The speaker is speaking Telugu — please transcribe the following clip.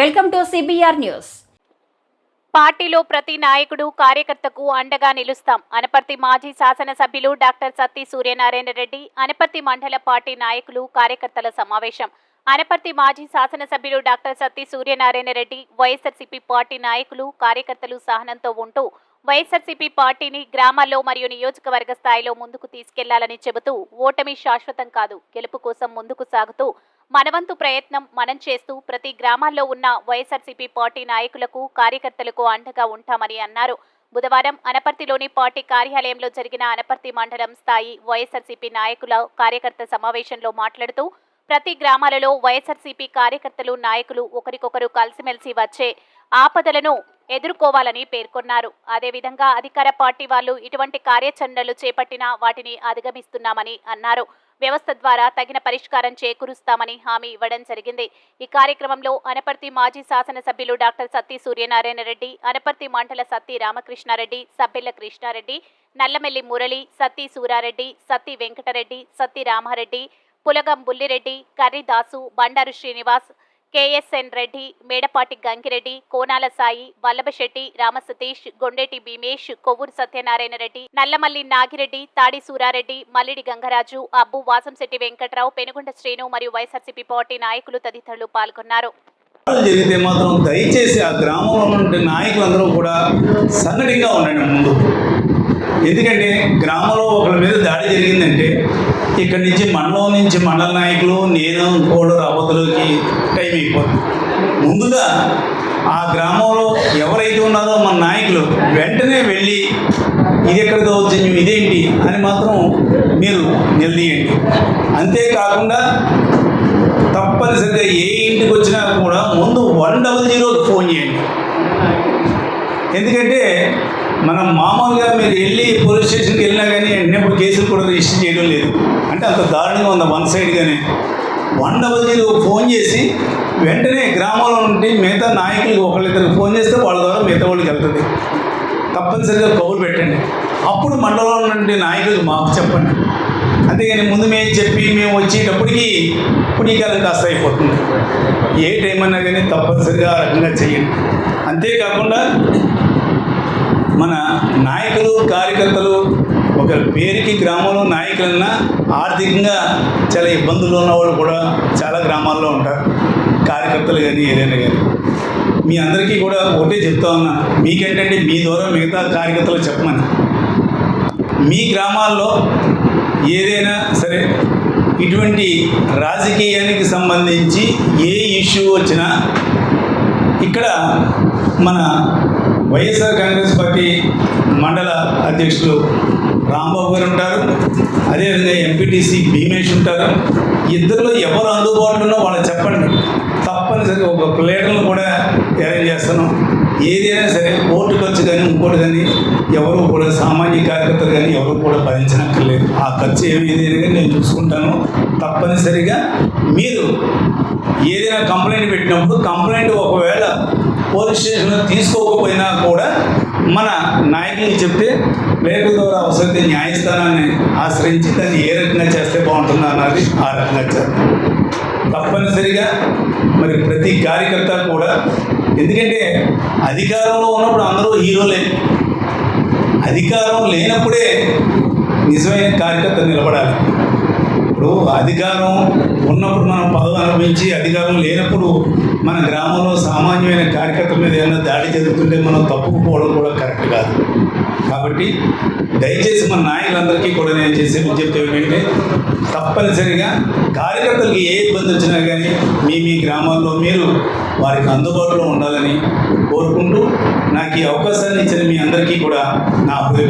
వెల్కమ్ టు సిబిఆర్ న్యూస్ పార్టీలో ప్రతి నాయకుడు కార్యకర్తకు అండగా నిలుస్తాం. అనపర్తి మాజీ శాసనసభ్యులు డాక్టర్ సత్తి సూర్యనారాయణ రెడ్డి అనపర్తి మండల పార్టీ నాయకులు కార్యకర్తల సమావేశం. అనపర్తి మాజీ శాసనసభ్యులు డాక్టర్ సత్తి సూర్యనారాయణ రెడ్డి వైఎస్ఆర్సీపీ పార్టీ నాయకులు కార్యకర్తలు సహనంతో ఉంటూ వైఎస్ఆర్సీపీ పార్టీని గ్రామాల్లో మరియు నియోజకవర్గ స్థాయిలో ముందుకు తీసుకెళ్ళాలని చెబుతూ ఓటమి శాశ్వతం కాదు. గెలుపు కోసం ముందుకు సాగుతూ మనవంతు ప్రయత్నం మనం చేస్తూ ప్రతి గ్రామాల్లో ఉన్న వైఎస్ఆర్సీపీ పార్టీ నాయకులకు కార్యకర్తలకు అండగా ఉంటామని అన్నారు. బుధవారం అనపర్తిలోని పార్టీ కార్యాలయంలో జరిగిన అనపర్తి మండలం స్థాయి వైఎస్ఆర్సీపీ నాయకుల కార్యకర్త సమావేశంలో మాట్లాడుతూ ప్రతి గ్రామాలలో వైఎస్ఆర్సీపీ కార్యకర్తలు నాయకులు ఒకరికొకరు కలిసిమెలిసి వచ్చే ఆపదలను ఎదుర్కోవాలని పేర్కొన్నారు. అదేవిధంగా అధికార పార్టీ వాళ్ళు ఇటువంటి కార్యాచరణలు చేపట్టినా వాటిని అధిగమిస్తున్నామని అన్నారు. వ్యవస్థ ద్వారా తగిన పరిష్కారం చేకూరుస్తామని హామీ ఇవ్వడం జరిగింది. ఈ కార్యక్రమంలో అనపర్తి మాజీ శాసనసభ్యులు డాక్టర్ సత్తి సూర్యనారాయణ రెడ్డి అనపర్తి మండల సత్తి రామకృష్ణారెడ్డి సబ్బెల్ల కృష్ణారెడ్డి నల్లమెల్లి మురళి సత్తి సూరారెడ్డి సత్తి వెంకటరెడ్డి సత్తి రామారెడ్డి పులగం బుల్లిరెడ్డి కర్రి దాసు బండారు శ్రీనివాస్ కేఎస్ఎన్ రెడ్డి మేడపాటి గంగిరెడ్డి కోనాల సాయి వల్లభశెట్టి రామసతీష్ గొండేటి భీమేష్ కొవ్వూరు సత్యనారాయణ రెడ్డి నల్లమల్లి నాగిరెడ్డి తాడి సూరారెడ్డి మల్లిడి గంగరాజు అబ్బు వాసంశెట్టి వెంకట్రావు పెనుగొండ శ్రీను మరియు వైఎస్ఆర్సీపీ పార్టీ నాయకులు తదితరులు పాల్గొన్నారు. జరిగితే మాత్రం దయచేసి ఆ గ్రామంలో ఉండే నాయకులందరూ కూడా సంఘటితంగా ఉండండి ముందు. ఎందుకంటే గ్రామంలో ఒకరి మీద దాడి జరిగిందంటే ఇక్కడి నుంచి మండలం నుంచి మండల నాయకులు నేను కూడా రాబోతులకి టైం అయిపోతుంది. ముందుగా ఆ గ్రామంలో ఎవరైతే ఉన్నారో మన నాయకులు వెంటనే వెళ్ళి ఇది ఎక్కడ దౌర్జన్యం ఇదేంటి అని మాత్రం మీరు నిలదీయండి అంతేకాకుండా తప్పనిసరిగా ఏ ఇంటికి వచ్చినా కూడా ముందు వన్ డబల్ జీరోకి ఫోన్ చేయండి. ఎందుకంటే మనం మామూలుగా మీరు వెళ్ళి పోలీస్ స్టేషన్కి వెళ్ళినా కానీ వెంటనే కేసులు కూడా రిజిస్టర్ చేయడం లేదు. అంటే అంత దారుణంగా ఉంది వన్ సైడ్గానే వన్ డబల్ జీరో ఫోన్ చేసి వెంటనే గ్రామంలో ఉంటే మిగతా నాయకులకు ఒకళ్ళిద్దరికి ఫోన్ చేస్తే వాళ్ళ ద్వారా మిగతా వాళ్ళకి వెళ్తుంది. తప్పనిసరిగా కబురు పెట్టండి. అప్పుడు మండలంలో నుండి నాయకులకు మాకు చెప్పండి. అంతేగాని ముందు మేము చెప్పి మేము వచ్చేటప్పటికి పుణ్యకాలం కాస్త అయిపోతుంది. ఏ టైం అన్నా కానీ తప్పనిసరిగా ఆ రకంగా చేయండి. అంతేకాకుండా మన నాయకులు కార్యకర్తలు ఒక పేరుకి గ్రామంలో నాయకులన్నా ఆర్థికంగా చాలా ఇబ్బందులు ఉన్నవాళ్ళు కూడా చాలా గ్రామాల్లో ఉంటారు. కార్యకర్తలు కానీ ఏదైనా కానీ. మీ అందరికీ కూడా ఒకటే చెప్తా ఉన్నా మీకేంటంటే మీ ద్వారా మిగతా కార్యకర్తలు చెప్పమని. మీ గ్రామాల్లో ఏదైనా సరే ఇటువంటి రాజకీయానికి సంబంధించి ఏ ఇష్యూ వచ్చినా ఇక్కడ మన వైఎస్ఆర్ కాంగ్రెస్ పార్టీ మండల అధ్యక్షులు రాంబాబు గారు ఉంటారు. అదేవిధంగా ఎంపీటీసీ భీమేష్ ఉంటారు. ఇద్దరిలో ఎవరు అందుబాటులో ఉన్నో వాళ్ళు చెప్పండి. తప్పనిసరిగా ఒక ప్లేటర్ను కూడా అరేంజ్ చేస్తాను. ఏదైనా సరే కోర్టు ఖర్చు కానీ ఇంకోటి కానీ ఎవరు కూడా సామాన్య కార్యకర్తలు కానీ ఎవరు కూడా భరించనక్కర్లేదు. ఆ ఖర్చు ఏమి ఏదైనా కానీ నేను చూసుకుంటాను తప్పనిసరిగా మీరు ఏదైనా కంప్లైంట్ పెట్టినప్పుడు కంప్లైంట్ ఒకవేళ పోలీస్ స్టేషన్లో తీసుకోకపోయినా కూడా మన నాయకులు చెప్తే లేఖల ద్వారా అవసరమైతే న్యాయస్థానాన్ని ఆశ్రయించి దాన్ని ఏ రకంగా చేస్తే బాగుంటుంది అన్నది ఆ రకంగా చేస్తాం. తప్పనిసరిగా మరి ప్రతి కార్యకర్త కూడా ఎందుకంటే అధికారంలో ఉన్నప్పుడు అందరూ హీరోలే. అధికారం లేనప్పుడే నిజమైన కార్యకర్త నిలబడాలి. ఇప్పుడు అధికారం ఉన్నప్పుడు మనం పదవి అనుభవించి అధికారం లేనప్పుడు మన గ్రామంలో సామాన్యమైన కార్యకర్తల మీద ఏమైనా దాడి జరుగుతుంటే మనం తప్పుకుపోవడం కూడా కరెక్ట్ కాదు. కాబట్టి దయచేసి మన నాయకులందరికీ కూడా నేను చేసే విజ్ఞప్తి ఏమిటంటే తప్పనిసరిగా కార్యకర్తలకి ఏ ఇబ్బంది వచ్చినా కానీ మీ మీ గ్రామాల్లో మీరు వారికి అందుబాటులో ఉండాలని కోరుకుంటూ నాకు ఈ అవకాశాన్ని ఇచ్చిన మీ అందరికీ కూడా నా